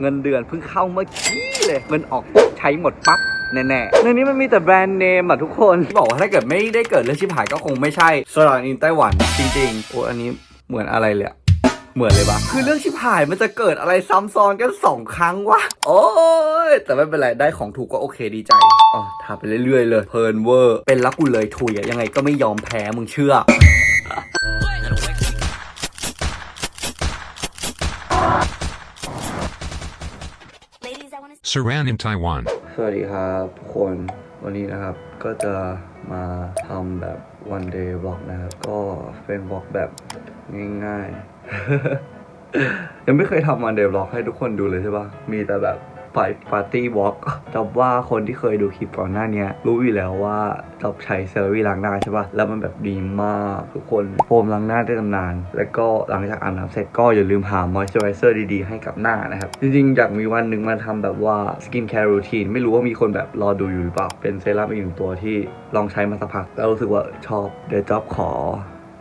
เงินเดือนเพิ่งเข้าเมื่อกี้เลยเงินออกปุ๊บใช้หมดปั๊บแน่ๆในนี้มันมีแต่แบรนด์เนมอะทุกคน บอกว่าถ้าเกิดไม่ได้เกิดเรื่องชิบหายก็คงไม่ใช่โซลาร์อินไต้หวันจริงๆโอ้อันนี้เหมือนอะไรเลยเหมือนเลยปะคือเรื่องชิบหายมันจะเกิดอะไรซ้ำซ้อนกันสองครั้งวะโอ้ยแต่ไม่เป็นไรได้ของถูกก็โอเคดีใจอ๋อทาไปเรื่อยๆเลยเพลินเวอร์เป็นรักกูเลยทุยอะยังไงก็ไม่ยอมแพ้มึงเชื่อ Saran in Taiwan. สวัสดีครับทุกคนวันนี้นะครับก็จะมาทำแบบ one day vlog นะครับ ก็เป็น vlog แบบง่ายๆ ยังไม่เคยทำ one day vlog ให้ทุกคนดูเลยใช่ปะมีแต่แบบ ไปปาร์ตี้วอล์กจอบว่าคนที่เคยดูคลิปก่อนหน้านี้รู้อยู่แล้วว่าจอบใช้เซรั่มล้างหน้าใช่ปะแล้วมันแบบดีมากทุกคนโฟมล้างหน้าได้ตำนาน แล้วก็หลังจากอาบน้ำเสร็จก็อย่าลืมหามอยส์เจอไรเซอร์ดีๆ ให้กับหน้านะครับ จริงๆ อยากมีวันหนึ่งมาทำแบบว่าสกินแคร์รูทีนไม่รู้ว่ามีคนแบบรอดูอยู่หรือเปล่าเป็นเซรั่มอีกหนึ่งตัวที่ลองใช้มาสักพักแล้วรู้สึกว่าชอบเดี๋ยวจอบขอ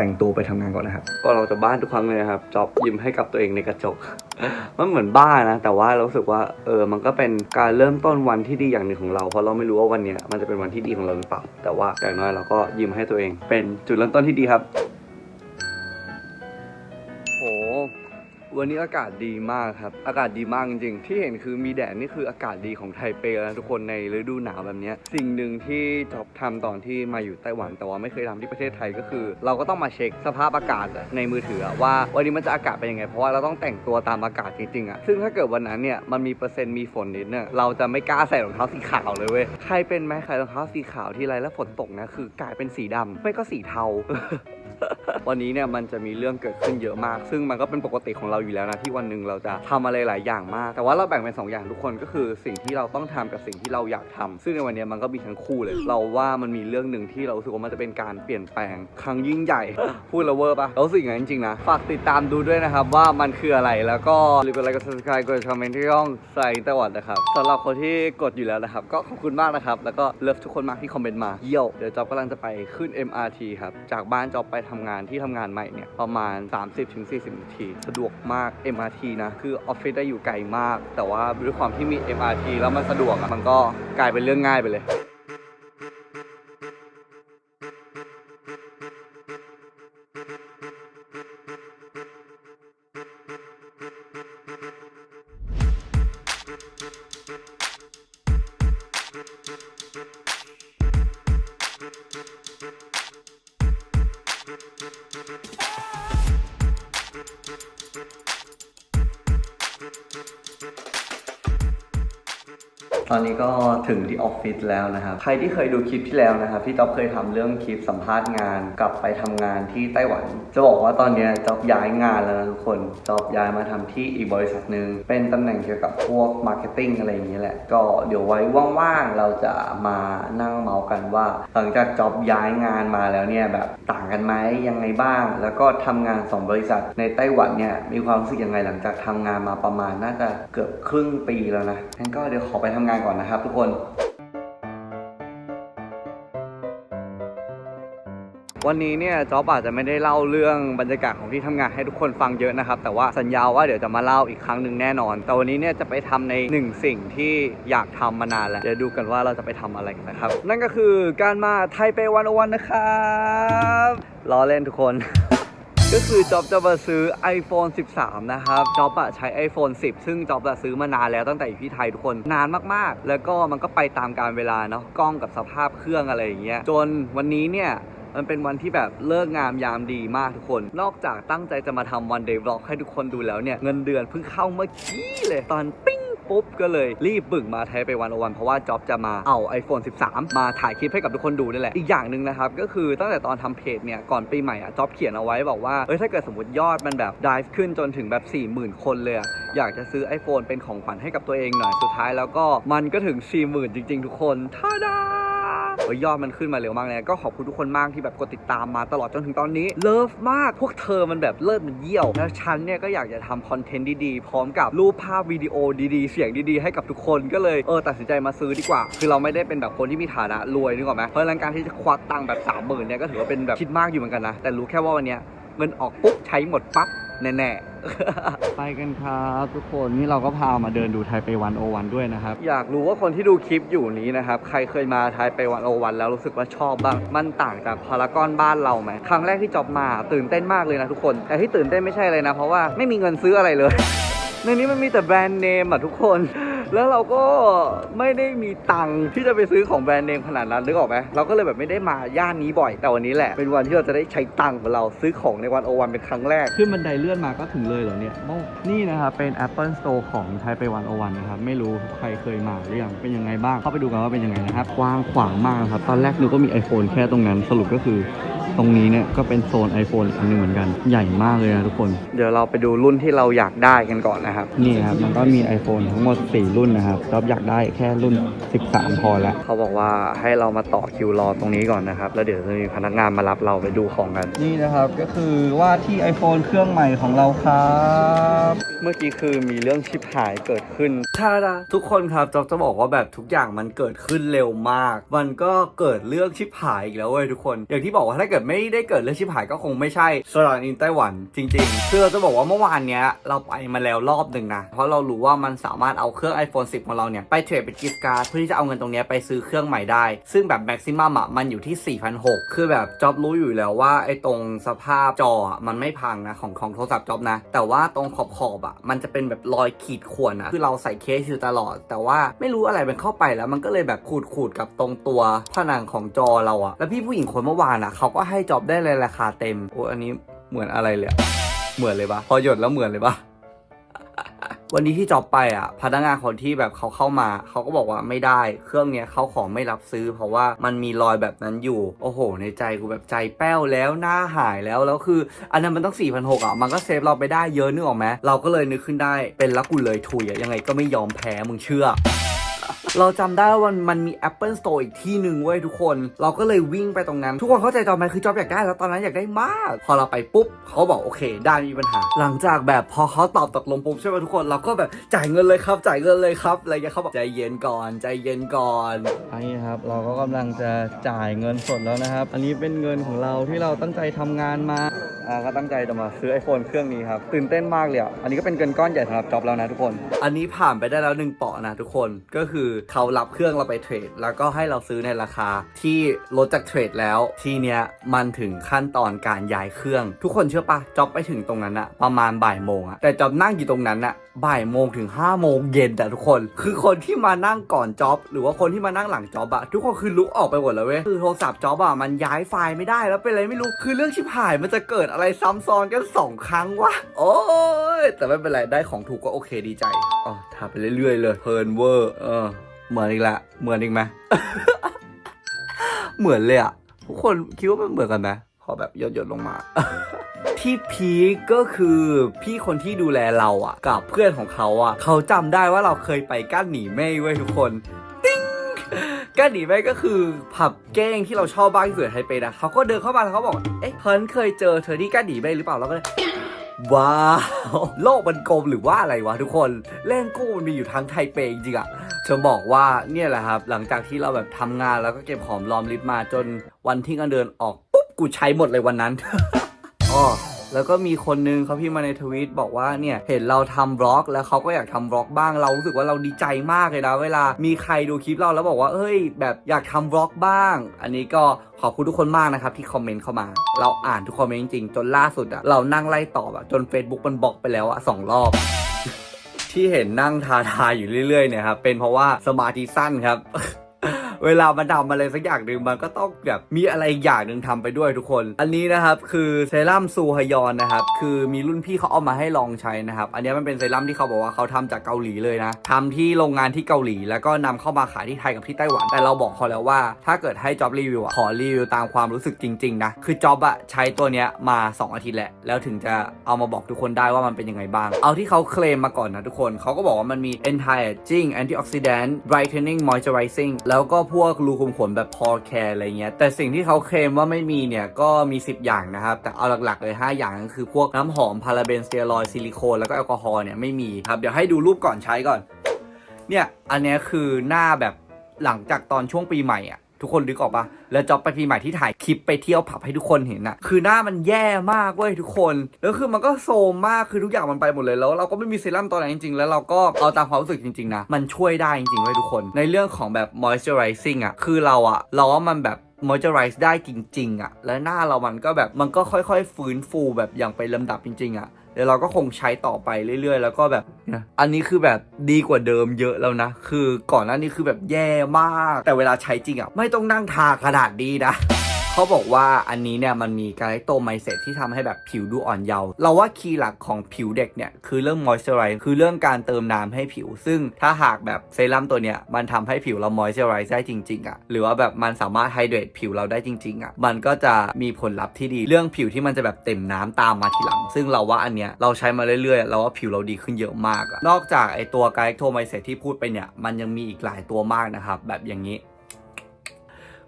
แต่งตัวไปทำงานก่อนนะครับ ก็เราจะบ้านทุกครั้งเลยนะครับจอบยิ้มให้กับตัวเองในกระจก มันเหมือนบ้านะ แต่ว่าเราสึกว่าเออมันก็เป็นการเริ่มต้นวันที่ดีอย่างหนึ่งของเราเพราะเราไม่รู้ว่าวันนี้มันจะเป็นวันที่ดีของเราหรือเปล่า แต่ว่าอย่างน้อยเราก็ยิ้มให้ตัวเอง เป็นจุดเริ่มต้นที่ดีครับ วันนี้อากาศดีมากครับ อากาศดีมากจริงๆ ที่เห็นคือมีแดดนี่คืออากาศดีของไทเปแล้วทุกคนในฤดูหนาวแบบนี้ สิ่งหนึ่งที่จอบทำตอนที่มาอยู่ไต้หวัน แต่ว่าไม่เคยทำที่ประเทศไทยก็คือ เราก็ต้องมาเช็คสภาพอากาศในมือถือว่าวันนี้มันจะอากาศเป็นยังไง เพราะว่าเราต้องแต่งตัวตามอากาศจริงๆอะซึ่งถ้าเกิดวันนั้นเนี่ยมันมีเปอร์เซ็นต์มีฝนนิดเนี่ยเราจะไม่กล้าใส่รองเท้าสีขาวเลยเว้ย ใครเป็นไหมใครรองเท้าสีขาวที่ไรแล้วฝนตกนะคือกลายเป็นสีดำไม่ก็สีเทา วันนี้เนี่ยมันจะมีเรื่องเกิดขึ้นเยอะมาก ซึ่งมันก็เป็นปกติของเราอยู่แล้วนะที่วันหนึ่งเราจะทำอะไรหลายอย่างมาก แต่ว่าเราแบ่งเป็นสองอย่างทุกคนก็คือสิ่งที่เราต้องทำกับสิ่งที่เราอยากทำซึ่งในวันนี้มันก็มีทั้งคู่เลย เราว่ามันมีเรื่องหนึ่งที่เรารู้สึกว่ามันจะเป็นการเปลี่ยนแปลงครั้งยิ่งใหญ่ พูดล้วเวอร์ปะเรารู้สึกอย่างนั้นจริงๆนะ ฝากติดตามดูด้วยนะครับว่ามันคืออะไร แล้วก็หรือกดไลค์กด subscribe กดคอมเมนต์ที่ช่องใส่ต้หวันนะครับสำหรับคนที่กดอยู่แล้วนะครับ ก็ขอบคุณมากนะครับ แล้วก็เลิฟทุกคนมากที่คอมเมนต์มา เยี่ยว เดี๋ยวจอบกำลังจะไปขึ้น MRT ครับ จากบ้านจอบไปททำงานที่ทำงานใหม่เนี่ยประมาณ 30-40 นาที สะดวกมาก MRT นะคือออฟฟิศได้อยู่ไกลมาก แต่ว่าด้วยความที่มี MRT แล้วมันสะดวกอะมันก็กลายเป็นเรื่องง่ายไปเลย ตอนนี้ก็ถึงที่ออฟฟิศแล้วนะครับ ใครที่เคยดูคลิปที่แล้วนะครับที่จ๊อบเคยทำเรื่องคลิปสัมภาษณ์งาน กลับไปทำงานที่ไต้หวัน จะบอกว่าตอนนี้จ๊อบย้ายงานแล้วนะทุกคนจ๊อบย้ายมาทำที่อีกบริษัทหนึ่งเป็นตำแหน่งเกี่ยวกับพวกมาร์เก็ตติ้งอะไรอย่างเงี้ยแหละ ก็เดี๋ยวไว้ว่างๆเราจะมานั่งเมาส์กันว่า หลังจากจ๊อบย้ายงานมาแล้วเนี่ยแบบต่างกันไหมยังไงบ้าง แล้วก็ทำงานสองบริษัทในไต้หวันเนี่ยมีความรู้สึกยังไงหลังจากทำงานมาประมาณน่าจะเกือบครึ่งปีแล้วนะงั้นก็เดี๋ยวขอไปทำงานก่อนนะครับ ทุกคน วันนี้เนี่ยจ๊อบอาจจะไม่ได้เล่าเรื่องบรรยากาศของที่ทำงานให้ทุกคนฟังเยอะนะครับ แต่ว่าสัญญาว่าเดี๋ยวจะมาเล่าอีกครั้งหนึ่งแน่นอน แต่วันนี้เนี่ยจะไปทำในหนึ่งสิ่งที่อยากทำมานานแล้วเดี๋ยวดูกันว่าเราจะไปทำอะไรกันนะครับ นั่นก็คือการมาไทเปวันวันนะครับล้อเล่นทุกคน ก็คือจ็อบจะมาซื้อ iPhone 13 นะครับจ็อบอะใช้ iPhone 10 ซึ่งจ็อบอะซื้อมานานแล้วตั้งแต่อยู่ที่ไทยทุกคนนานมากๆ แล้วก็มันก็ไปตามการเวลาเนาะกล้องกับสภาพเครื่องอะไรอย่างเงี้ยจนวันนี้เนี่ยมันเป็นวันที่แบบเลิกงามยามดีมากทุกคน นอกจากตั้งใจจะมาทำวันเดย์ vlog ให้ทุกคนดูแล้วเนี่ย เงินเดือนเพิ่งเข้าเมื่อกี้เลยตอนปิ้ง ปุ๊บก็เลยรีบบึ่งมาไทยไปวันอวันเพราะว่าจ็อบจะมาเอา iPhone 13 มาถ่ายคลิปให้กับทุกคนดูนี่แหละ อีกอย่างหนึ่งนะครับ ก็คือตั้งแต่ตอนทำเพจเนี่ยก่อนปีใหม่อะจ็อบเขียนเอาไว้บอกว่าเอ้ยถ้าเกิดสมมติยอดมันแบบดิฟขึ้นจนถึงแบบ 40,000 คนเลยอยากจะซื้อ iPhone เป็นของขวัญให้กับตัวเองหน่อยสุดท้ายแล้วก็มันก็ถึง 40,000 จริง ๆ ทุกคนท่าดา ยยอดมันขึ้นมาเร็วมากเลยก็ขอบคุณทุกคนมากที่แบบกดติดตามมาตลอดจนถึงตอนนี้เลิฟมากพวกเธอมันแบบเลิศมันเยี่ยวแล้วฉันเนี่ยก็อยากจะทำคอนเทนต์ดีๆ พร้อมกับรูปภาพวิดีโอดีๆ เสียงดีๆ ให้กับทุกคนก็เลยเออตัดสินใจมาซื้อดีกว่า คือเราไม่ได้เป็นแบบคนที่มีฐานะรวยนึกออกไหมเพราะฉะนั้นการที่จะควักตังค์แบบสามหมื่นเนี่ยก็ถือว่าเป็นแบบคิดมากอยู่เหมือนกันนะแต่รู้แค่ว่าวันเนี้ยเงินออกปุ๊บใช้หมดปั๊บ แน่ๆ ไปกันครับทุกคนนี่เราก็พามาเดินดูไทเปวันโอวันด้วยนะครับ อยากรู้ว่าคนที่ดูคลิปอยู่นี้นะครับ ใครเคยมาไทเปวันโอวันแล้วรู้สึกว่าชอบบ้าง มันต่างจากพารากอนบ้านเราไหมครั้งแรกที่จอบมาตื่นเต้นมากเลยนะทุกคน แต่ที่ตื่นเต้นไม่ใช่เลยนะ เพราะว่าไม่มีเงินซื้ออะไรเลยในนี้มันมีแต่แบรนด์เนมอะทุกคน แล้วเราก็ไม่ได้มีตังค์ที่จะไปซื้อของแบรนด์เนมขนาดนั้นนึกออกไหมเราก็เลยแบบไม่ได้มาย่านนี้บ่อย แต่วันนี้แหละเป็นวันที่เราจะได้ใช้ตังค์ของเราซื้อของในวันโอวันเป็นครั้งแรกขึ้นบันไดเลื่อนมาก็ถึงเลยเหรอเนี่ยนี่นะครับเป็น Apple Store ของไทเปวันโอวันนะครับไม่รู้ใครเคยมาหรือยังเป็นยังไงบ้างเข้าไปดูกันว่าเป็นยังไงนะครับกว้างขวางมากครับตอนแรกนึกว่ามี iPhone แค่ตรงนั้นสรุปก็คือ ตรงนี้เนี่ยก็เป็นโซน iPhone อีกอันหนึงเหมือนกัน ใหญ่มากเลยนะทุกคน เดี๋ยวเราไปดูรุ่นที่เราอยากได้กันก่อนนะครับ นี่ครับ มันก็มี iPhone ทั้งหมด 4 รุ่นนะครับจอบอยากได้แค่รุ่น 13 พอแล้ว เขาบอกว่าให้เรามาต่อคิวรอตรงนี้ก่อนนะครับ แล้วเดี๋ยวจะมีพนักงานมารับเราไปดูของกัน นี่นะครับ ก็คือว่าที่ iPhone เครื่องใหม่ของเราครับเมื่อกี้คือมีเรื่องชิปหายเกิดขึ้นท่าดาทุกคนครับจอกจะบอกว่าแบบทุกอย่างมันเกิดขึ้นเร็วมาก มันก็เกิดเรื่องชิปหายอีกแล้วเว้ยทุกคน อย่างที่บอกว่าถ้าเกิดไม่ได้เกิดเรื่องชิปหายก็คงไม่ใช่สรานอินไต้หวันจริงๆคือเราจะบอกว่าเมื่อวานเนี้ยเราไปมาแล้วรอบหนึ่งนะ เพราะเรารู้ว่ามันสามารถเอาเครื่อง iPhone 10 ของเราเนี่ย ไปเทรดเป็นกิฟต์การ์ดเพื่อที่จะเอาเงินตรงเนี้ยไปซื้อเครื่องใหม่ได้ ซึ่งแบบแม็กซิมัมอะมันอยู่ที่ 4,600 คือแบบจ็อบรู้อยู่แล้วว่าไอ้ตรงสภาพจออะมันไม่พังนะของของโทรศัพท์จ็อบนะ แต่ว่าตรงขอบขอบๆอะมันจะเป็นแบบรอยขีดข่วนอะคือเราใส่เคสอยู่ตลอด แต่ว่าไม่รู้อะไรมันเข้าไปแล้วมันก็เลยแบบขูดขูดกับตรงตัวผนังของจอเราอะแล้วพี่ผู้หญิงคนเมื่อวานอะเขาก็ให้จ็อบได้เลยราคาเต็มโอ้อันนี้เหมือนอะไรเลยอะเหมือนเลยปะพอหยดแล้วเหมือนเลยปะวันนี้ที่จอบไปอะ พนักงานคนที่แบบเขาเข้ามา เขาก็บอกว่าไม่ได้ เครื่องเนี้ยเขาของไม่รับซื้อ เพราะว่ามันมีรอยแบบนั้นอยู่ โอ้โห ในใจกูแบบใจแป้วแล้วหน้าหายแล้วแล้วคือ อันนั้นมันต้อง4 6 0 0อะ มันก็เซฟเราไปได้เยอะนึกออกไหมเราก็เลยนึกขึ้นได้เป็นละกูเลยทุยอะยังไงก็ไม่ยอมแพ้มึงเชื่อ เราจำได้ว่ามันมันมี Apple Store อีกที่หนึ่งเว้ยทุกคน เราก็เลยวิ่งไปตรงนั้น ทุกคนเข้าใจจอไหมคือจอบอยากได้แล้วตอนนั้นอยากได้มาก พอเราไปปุ๊บเขาบอกโอเค ได้มีปัญหา หลังจากแบบพอเขาตอบตกลงปุ๊บใช่ไหมทุกคนเราก็แบบจ่ายเงินเลยครับ จ่ายเงินเลยครับอะไรเงี้ยเขาบอกใจเย็นก่อนใจเย็นก่อนอันนี้ครับเราก็กำลังจะจ่ายเงินสดแล้วนะครับ อันนี้เป็นเงินของเราที่เราตั้งใจทำงานมา อ่าก็ตั้งใจจะมาซื้อ iPhone เครื่องนี้ครับ ตื่นเต้นมากเลยอะอันนี้ก็เป็นเงินก้อนใหญ่สำหรับจ็อบแล้วนะทุกคน อันนี้ผ่านไปได้แล้วหนึ่งเปาะนะทุกคนก็คือเขารับเครื่องเราไปเทรด แล้วก็ให้เราซื้อในราคาที่ลดจากเทรดแล้วทีเนี้ยมันถึงขั้นตอนการย้ายเครื่อง ทุกคนเชื่อปะจ็อบไปถึงตรงนั้นอะประมาณบ่ายโมงอะแต่จ็อบนั่งอยู่ตรงนั้นอะ บ่ายโมงถึง5้าโมงเย็นแต่ทุกคน คือคนที่มานั่งก่อนจ็อบ หรือว่าคนที่มานั่งหลังจ็อบอะทุกคนคือลุกออกไปหมดแล้วเว้ยคือโทรศัพท์จ็อบอะมันย้ายไฟล์ไม่ได้แล้วเป็นอะไรไม่รู้คือเรื่องชิบหายมันจะเกิดอะไรซ้ำซ้อนกันสองครั้งวะโอ้ยแต่ไม่เป็นไรได้ของถูกก็โอเคดีใจอ๋อทำไปเรื่อยๆเลยเพลินเวอร์เออเหมือนอีกละเหมือนอีกไหมเหมือนเลยอะทุกคนคิดว่ามันเหมือนกันไหม อแบบหยดๆลงมา ที่พีคก็คือพี่คนที่ดูแลเราอะกับเพื่อนของเขาอะเขาจำได้ว่าเราเคยไปก้านหนีเม่ไว้ทุกคนติ้งก้านหนีเม่ก็คือผับเก้งที่เราชอบบ้างที่สุดในไทเปนะเขาก็เดินเข้ามาแล้วเขาบอกเอ๊ะเพิร์นเคยเจอเธอที่ก้านหนีเม่หรือเปล่าเราก็เลยว้าว โลกมันกลมหรือว่าอะไรวะทุกคนเล่นกู้มันมีอยู่ทั้งไทเปจริงอะจะบอกว่าเนี่ยแหละครับ หลังจากที่เราแบบทำงานแล้วก็เก็บหอมรอมริบมาจนวันที่เงินเดือนออกปุ กูใช้หมดเลยวันนั้น อ๋อแล้วก็มีคนนึงเขาพิมพ์มาในทวีตบอกว่าเนี่ยเห็นเราทำบล็อกแล้วเขาก็อยากทำบล็อกบ้างเรารู้สึกว่าเราดีใจมากเลยนะเวลามีใครดูคลิปเราแล้วบอกว่าเอ้ย แบบอยากทำบล็อกบ้าง อันนี้ก็ขอบคุณทุกคนมากนะครับที่คอมเมนต์เข้ามา เราอ่านทุกคอมเมนต์จริงๆจนล่าสุดอะเรานั่งไล่ตอบอะจน Facebook มันบล็อกไปแล้วอะสองรอบที่เห็นนั่งทาทาอยู่เรื่อยๆเนี่ยครับเป็นเพราะว่าสมาธิสั้นครับ เวลามันทำอะไรสักอย่างหนึ่งมันก็ต้องแบบมีอะไรอีกอย่างหนึ่งทำไปด้วยทุกคน อันนี้นะครับคือเซรั่มซูฮยอนนะครับคือมีรุ่นพี่เขาเอามาให้ลองใช้นะครับอันนี้มันเป็นเซรั่มที่เขาบอกว่าเขาทำจากเกาหลีเลยนะทำที่โรงงานที่เกาหลี แล้วก็นำเข้ามาขายที่ไทยกับที่ไต้หวัน แต่เราบอกเขาแล้วว่า ถ้าเกิดให้จ็อบรีวิวอะขอรีวิวตามความรู้สึกจริงๆนะคือจ็อบอะใช้ตัวเนี้ยมา 2 อาทิตย์แหละแล้วถึงจะเอามาบอกทุกคนได้ว่ามันเป็นยังไงบ้าง เอาที่เขาเคลมมาก่อนนะทุกคนเขาก็บอกว่ามันมี anti aging antioxidant brightening moisturizing แล้วก็พวกรูขุมขนแบบพอแคร์อะไรเงี้ยแต่สิ่งที่เขาเคลมว่าไม่มีเนี่ยก็มี 10 อย่างนะครับ แต่เอาหลักๆเลย 5 อย่างก็คือพวกน้ำหอมพาราเบนสเตียรอยซิลิโคนแล้วก็แอลกอฮอล์เนี่ยไม่มีครับเดี๋ยวให้ดูรูปก่อนใช้ก่อนเนี่ยอันนี้คือหน้าแบบหลังจากตอนช่วงปีใหม่อะ ทุกคนนึกออกปะแล้วจ็อบไปปีใหม่ที่ถ่ายคลิปไปเที่ยวผับให้ทุกคนเห็นอะคือหน้ามันแย่มากเว้ยทุกคน แล้วคือมันก็โซมมากคือทุกอย่างมันไปหมดเลยแล้ว เราก็ไม่มีเซรั่มตัวไหนจริงๆ แล้วเราก็เอาตามความรู้สึกจริงๆนะมันช่วยได้จริงๆเว้ยทุกคน ในเรื่องของแบบ moisturizing อะคือเราอะเราว่ามันแบบ moisturize ได้จริง ๆอะและหน้าเรามันก็แบบมันก็ค่อยๆ ฟื้นฟูแบบอย่างไปลำดับจริง ๆอะ เดี๋ยวเราก็คงใช้ต่อไปเรื่อยๆ แล้วก็แบบนะอันนี้คือแบบดีกว่าเดิมเยอะแล้วนะ คือก่อนหน้านี้คือแบบแย่มาก แต่เวลาใช้จริงอะไม่ต้องนั่งทาขนาดดีนะ เขาบอกว่าอันนี้เนี่ยมันมีการโตไมเซตที่ทำให้แบบผิวดูอ่อนเยาว์เราว่าคีย์หลักของผิวเด็กเนี่ยคือเรื่อง moisturize คือเรื่องการเติมน้ำให้ผิว ซึ่งถ้าหากแบบเซรั่มตัวเนี้ยมันทำให้ผิวเรา moisturize ได้จริงๆอะ่ะหรือว่าแบบมันสามารถ hydrate ผิวเราได้จริงๆอะ่ะมันก็จะมีผลลัพธ์ที่ดีเรื่องผิวที่มันจะแบบเต็มน้ำตามมาทีหลัง ซึ่งเราว่าอันเนี้ยเราใช้มาเรื่อยๆเราว่าผิวเราดีขึ้นเยอะมากอะนอกจากไอตัวไกด์โทไมเซตที่พูดไปเนี่ยมันยังมีอีกหลายตัวมากนะครับแบบอย่างนี้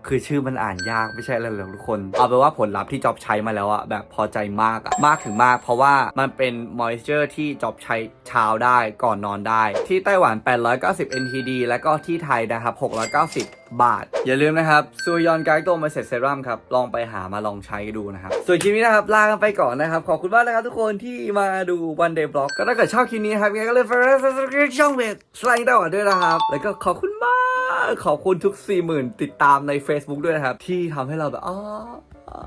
คือชื่อมันอ่านยากไม่ใช่อะไรหรอกทุกคน เอาเป็นว่าผลลัพธ์ที่จอบใช้มาแล้วอะแบบพอใจมากอะมากถึงมาก เพราะว่ามันเป็นมอยเจอร์ที่จอบใช้เช้าได้ก่อนนอนได้ ที่ไต้หวัน 890 NTD แล้วก็ที่ไทยนะครับ 690บาท อย่าลืมนะครับซูยอนไกโตมาเซตเซรั่มครับ ลองไปหามาลองใช้ดูนะครับ ส่วนคลิปนี้นะครับ ลากันไปก่อนนะครับ ขอบคุณมากนะครับทุกคนที่มาดู One Day Blog ก็ถ้าเกิดชอบคลิปนี้ครับยังไงก็เลยฝากช่องเพจสไลด์ไต้หวันด้วยนะครับ แล้วก็ขอบคุณมาก ขอบคุณทุก 40,000 ติดตามใน Facebook ด้วยนะครับ ที่ทำให้เราแบบอ๋ออ๋อ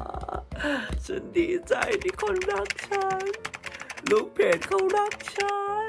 ฉันดีใจที่คนรักฉัน ลูกเพจเขารักฉัน